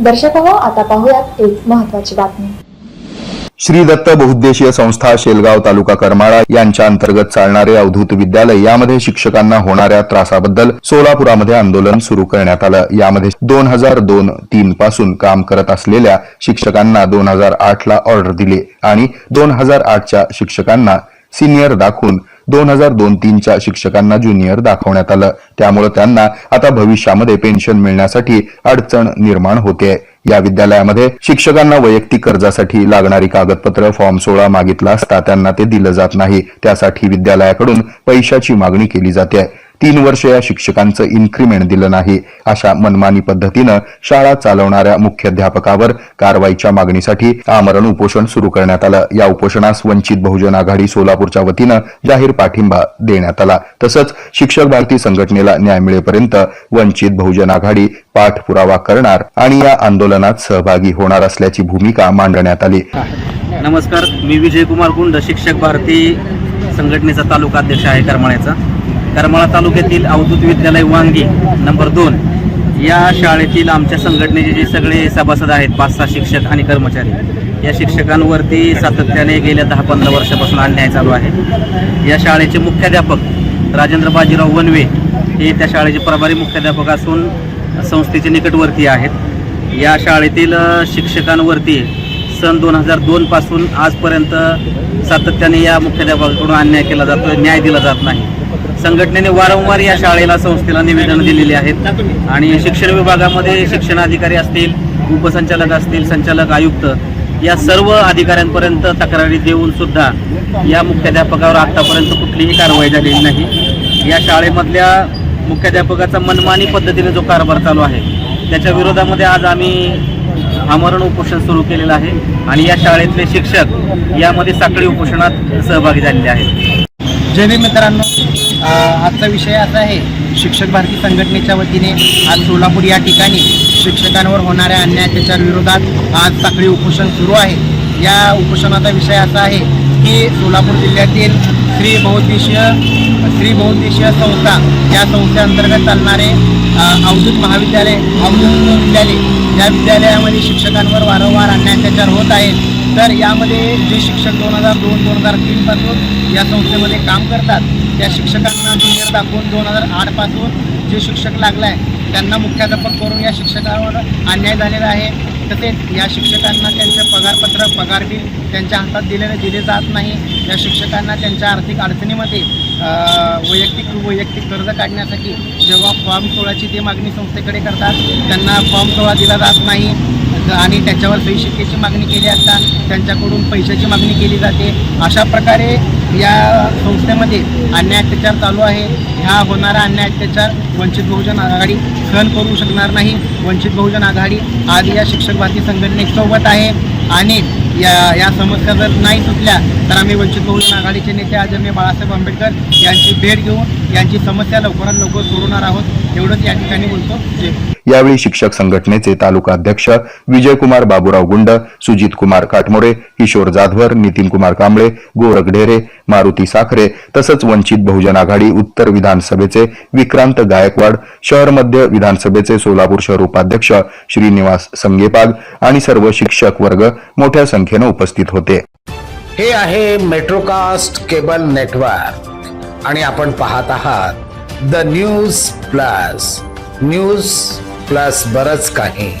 दर्शक हो आता पाहूयात एक महत्वाची बातमी. श्री दत्त बहुद्देशीय संस्था शेलगाव तालुका करमाळा यांच्या अंतर्गत चालणारे अवधूत विद्यालय यामध्ये शिक्षकांना होणाऱ्या त्रासाबद्दल सोलापुरामध्ये आंदोलन सुरू करण्यात आलं. यामध्ये दोन हजार दोन तीन पासून काम करत असलेल्या शिक्षकांना दोन हजार आठ ला ऑर्डर दिली आणि दोन हजार आठच्या शिक्षकांना सिनियर दाखवून दोन हजार दोन तीनच्या शिक्षकांना ज्युनियर दाखवण्यात आलं. त्यामुळे त्यांना आता भविष्यामध्ये पेन्शन मिळण्यासाठी अडचण निर्माण होते. या विद्यालयामध्ये शिक्षकांना वैयक्तिक कर्जासाठी लागणारी कागदपत्र फॉर्म सोळा मागितला असता त्यांना ते दिलं जात नाही. त्यासाठी विद्यालयाकडून पैशाची मागणी केली जाते. तीन वर्ष या शिक्षकांचं इन्क्रीमेंट दिलं नाही. अशा मनमानी पद्धतीनं शाळा चालवणाऱ्या मुख्याध्यापकावर कारवाईच्या मागणीसाठी आमरण उपोषण सुरू करण्यात आलं. या उपोषणास वंचित बहुजन आघाडी सोलापूरच्या वतीनं जाहीर पाठिंबा देण्यात आला. तसंच शिक्षक भारती संघटनेला न्याय मिळेपर्यंत वंचित बहुजन आघाडी पाठपुरावा करणार आणि या आंदोलनात सहभागी होणार असल्याची भूमिका मांडण्यात आली. नमस्कार. मी विजय कुमार कुंड शिक्षक भारती संघटनेचा तालुका अध्यक्ष आहे करमाळ्याचा. करमाळा तालुक्यातील अवधूत विद्यालय वांगी नंबर दोन. या शाळेतील आमच्या संघटनेचे जे सगळे सभासद आहेत पाच सहा शिक्षक आणि कर्मचारी या शिक्षकांवरती सातत्याने गेल्या दहा पंधरा वर्षापासून अन्याय चालू आहे. या शाळेचे मुख्याध्यापक राजेंद्र बाजीराव वनवे हे त्या शाळेचे प्रभारी मुख्याध्यापक असून संस्थेचे निकटवर्ती आहेत. या शाळेतील शिक्षकांवरती सन दोन हजार दोनपासून आजपर्यंत सातत्याने या मुख्याध्यापकाकडून अन्याय केला जातो न्याय दिला जात नाही. संघटनेने वारंवार या शाळेला संस्थेला निवेदन दिलेली आहेत. आणि शिक्षण विभागामध्ये शिक्षणाधिकारी असतील उपसंचालक असतील संचालक आयुक्त या सर्व अधिकाऱ्यांपर्यंत तक्रारी देऊन सुद्धा या मुख्याध्यापकावर आतापर्यंत कुठलीही कारवाई झालेली नाही. या शाळेमधल्या मुख्याध्यापकाचा मनमानी पद्धतीने जो कारभार चालू आहे त्याच्या विरोधामध्ये आज आम्ही आमरण उपोषण सुरू केलेलं आहे आणि या शाळेतले शिक्षक यामध्ये साखळी उपोषणात सहभागी झालेले आहेत. जय मित्रांनो. आजचा विषय असा आहे शिक्षक भारती संघटनेच्या वतीने आज सोलापूर या ठिकाणी शिक्षकांवर होणाऱ्या अन्यायाच्या विरोधात आज साखळी उपोषण सुरू आहे. या उपोषणाचा विषय असा आहे की सोलापूर जिल्ह्यातील श्री बहुद्देशीय श्री बहुद्देशीय संस्था या संस्थेअंतर्गत चालणारे अवधूत महाविद्यालय अवधूत विद्यालय या विद्यालयामध्ये शिक्षकांवर वारंवार अन्याय होत आहेत तर यामध्ये जे शिक्षक दोन हजार दोन दोन हजार तीनपासून या संस्थेमध्ये काम करतात त्या शिक्षकांना ज्युनियर दाखवून दोन हजार आठपासून जे शिक्षक लागला आहे त्यांना मुख्याध्यापक करून या शिक्षकावर अन्याय झालेला आहे. तसेच या शिक्षकांना त्यांचे पगारपत्र पगार बिल त्यांच्या हातात दिलेले दिले जात नाही. या शिक्षकांना त्यांच्या आर्थिक अडचणीमध्ये वैयक्तिक वैयक्तिक कर्ज काढण्यासाठी जेव्हा फॉर्म सोळाची ते मागणी संस्थेकडे करतात त्यांना फॉर्म सोळा दिला जात नाही. आणि त्याच्यावर सही शिक्केची मागणी केली असता त्यांच्याकडून पैशाची मागणी केली जाते. अशा प्रकारे या संस्थेमध्ये अन्याय अत्याचार चालू आहे. ह्या होणारा अन्याय अत्याचार वंचित बहुजन आघाडी सहन करू शकणार नाही. वंचित बहुजन आघाडी आज या शिक्षक भारती संघटनेसोबत आहे. आणि या या समस्या जर नाही सुटल्या तर आम्ही वंचित बहुजन आघाडीचे नेते आदरणीय बाळासाहेब आंबेडकर यांची भेट घेऊन यांची समस्या लवकरात लवकर सोडवणार आहोत. एवढंच या ठिकाणी बोलतो. यावेळी शिक्षक संघटनेचे तालुका अध्यक्ष विजयकुमार बाबूराव गुंड सुजित कुमार काटमोडे किशोर जाधवर नितीन कुमार कांबळे गोरख ढेरे मारुती साखरे तसंच वंचित बहुजन आघाडी उत्तर विधानसभेचे विक्रांत गायकवाड शहर मध्य विधानसभेचे सोलापूर शहर उपाध्यक्ष श्रीनिवास संगेपाग आणि सर्व शिक्षक वर्ग मोठ्या संख्येनं उपस्थित होते. हे आहे मेट्रोकास्ट केबल नेटवर्क आणि आपण पाहत आहात the news plus news plus बरच काही.